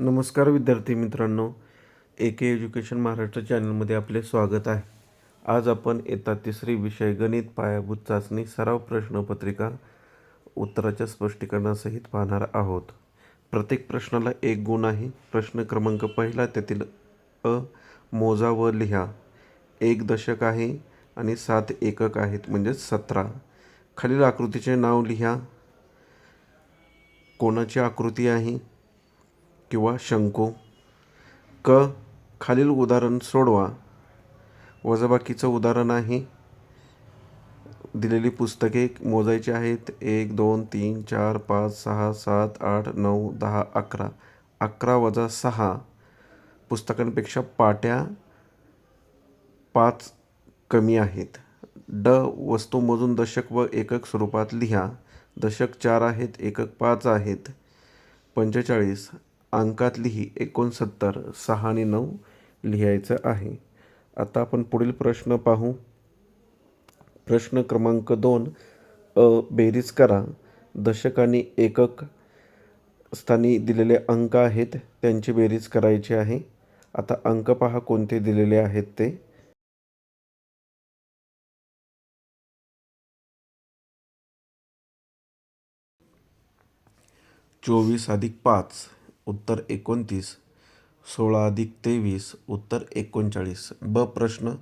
नमस्कार विद्यार्थी मित्रांनो ए के एज्युकेशन महाराष्ट्र चॅनलमध्ये आपले स्वागत आहे. आज आपण येता तिसरी विषय गणित पायाभूत चाचणी सराव प्रश्नपत्रिका उत्तराच्या स्पष्टीकरणासहित पाहणार आहोत. प्रत्येक प्रश्नाला एक गुण आहे. प्रश्न क्रमांक पहिला त्यातील अ मोजा व लिहा. एक दशक आहे आणि सात एकक आहेत म्हणजेच सतरा. खालील आकृतीचे नाव लिहा. कोणाची आकृती आहे? किंवा शंकू. क खालील उदाहरण सोडवा. वजाबाकीचं उदाहरण आहे. दिलेली पुस्तके मोजायची आहेत. एक दोन तीन चार पाच सहा सात आठ नऊ दहा अकरा. अकरा वजा सहा पुस्तकांपेक्षा पाट्या पाच कमी आहेत. ड वस्तू मोजून दशक व एकक स्वरूपात लिहा. दशक चार आहेत एकक पाच आहेत. पंचेचाळीस. अंकात लिही एकोणसत्तर सहा आणि नऊ लिहायचं आहे. आता आपण पुढील प्रश्न पाहू. प्रश्न क्रमांक दोन अ बेरीज करा. दशक आणि एकक स्थानी दिलेले अंक आहेत त्यांची बेरीज करायची आहे. आता अंक पहा कोणते दिलेले आहेत ते. चोवीस अधिक पाच. उत्तर एकोणतीस सोळा अधिक तेवीस उत्तर एकोणचाळीस. ब प्रश्न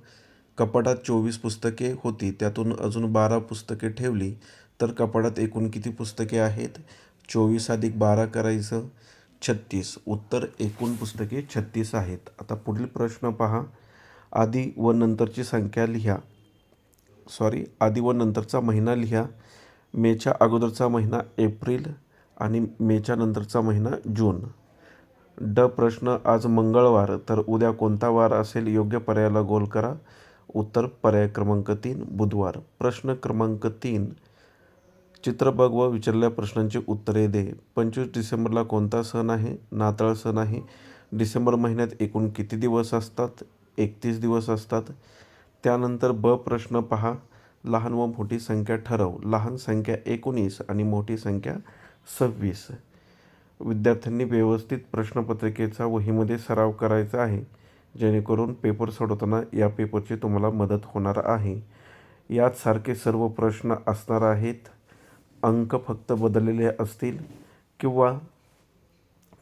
कपाटात चोवीस पुस्तके होती त्यातून अजून बारा पुस्तके ठेवली तर कपाटात एकूण किती पुस्तके आहेत? चोवीस अधिक बारा करायचं छत्तीस. उत्तर एकूण पुस्तके छत्तीस आहेत. आता पुढील प्रश्न पहा. आधी व नंतरची संख्या लिहा. सॉरी आधी व नंतरचा महिना लिहा. मेच्या अगोदरचा महिना एप्रिल आणि मेच्या नंतरचा महिना जून. ड प्रश्न आज मंगळवार तर उद्या कोणता वार असेल योग्य पर्यायाला गोल करा. उत्तर पर्याय क्रमांक तीन बुधवार. प्रश्न क्रमांक तीन चित्र व विचारलेल्या प्रश्नांची उत्तरे दे. पंचवीस डिसेंबरला कोणता सण आहे? नाताळ सण आहे. डिसेंबर महिन्यात एकूण किती दिवस असतात? एकतीस दिवस असतात. त्यानंतर ब प्रश्न पहा. लहान व मोठी संख्या ठरव. लहान संख्या एकोणीस आणि मोठी संख्या सव्वीस. विद्यार्थ्यांनी व्यवस्थित प्रश्नपत्रिकेचा वहीमध्ये सराव करायचा आहे जेणेकरून पेपर सोडवताना या पेपरची तुम्हाला मदत होणार आहे. यात सारखे सर्व प्रश्न असणार आहेत. अंक फक्त बदललेले असतील किंवा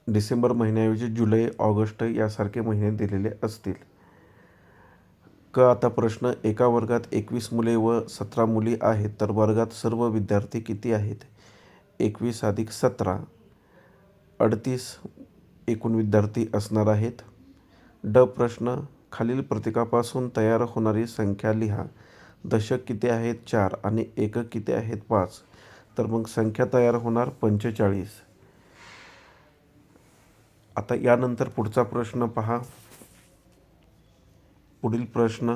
डिसेंबर महिन्याऐवजी जुलै ऑगस्ट यासारखे महिने दिलेले असतील. क आता प्रश्न एका वर्गात एकवीस मुले व सतरा मुली आहेत तर वर्गात सर्व विद्यार्थी किती आहेत? एकवीस अधिक सतरा अडतीस एकूण विद्यार्थी असणार आहेत. ड प्रश्न खालील प्रतीकापासून तयार होणारी संख्या लिहा. दशक किती आहेत? चार आणि एकक किती आहेत? पाच. तर मग संख्या तयार होणार पंचेचाळीस. आता यानंतर पुढचा प्रश्न पहा. पुढील प्रश्न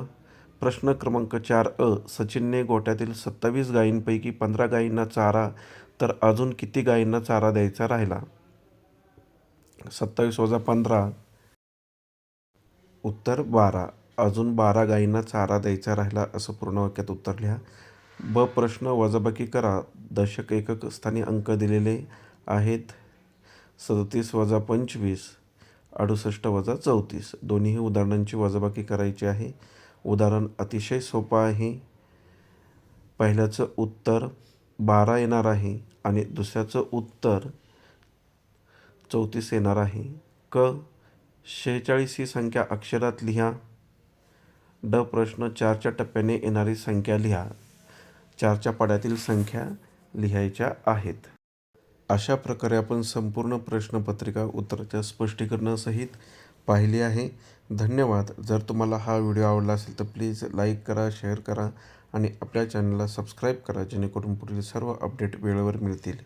प्रश्न क्रमांक चार अ सचिनने गोट्यातील सत्तावीस गायींपैकी पंधरा गायींना चारा तर अजून किती गायींना चारा द्यायचा राहिला? सत्तावीस वजा पंधरा. उत्तर बारा. अजून बारा गायींना चारा द्यायचा राहिला असं पूर्ण वाक्यात उत्तर लिहा. ब प्रश्न वजाबाकी करा. दशक एकक स्थानी अंक दिलेले आहेत. सदतीस वजा पंचवीस. अडुसष्ट वजा चौतीस. दोन्ही उदाहरणांची वजाबाकी करायची आहे. उदाहरण अतिशय सोपं आहे. पहिल्याचं उत्तर बारा येणार आहे आणि दुसऱ्याचं उत्तर चौतीस येणार आहे. क. शेहेचाळीस ही संख्या अक्षरात लिहा. ड प्रश्न चारच्या टप्प्याने येणारी संख्या लिहा. चारच्या पाड्यातील संख्या लिहायच्या आहेत. अशा प्रकारे आपण संपूर्ण प्रश्नपत्रिका उत्तराच्या स्पष्टीकरणासहित पाहिली आहे. धन्यवाद. जर तुम्हाला हा व्हिडिओ आवडला असेल तर प्लीज लाईक करा शेअर करा आणि आपल्या चॅनलला सबस्क्राईब करा जेणेकरून पुढील सर्व अपडेट वेळेवर मिळतील.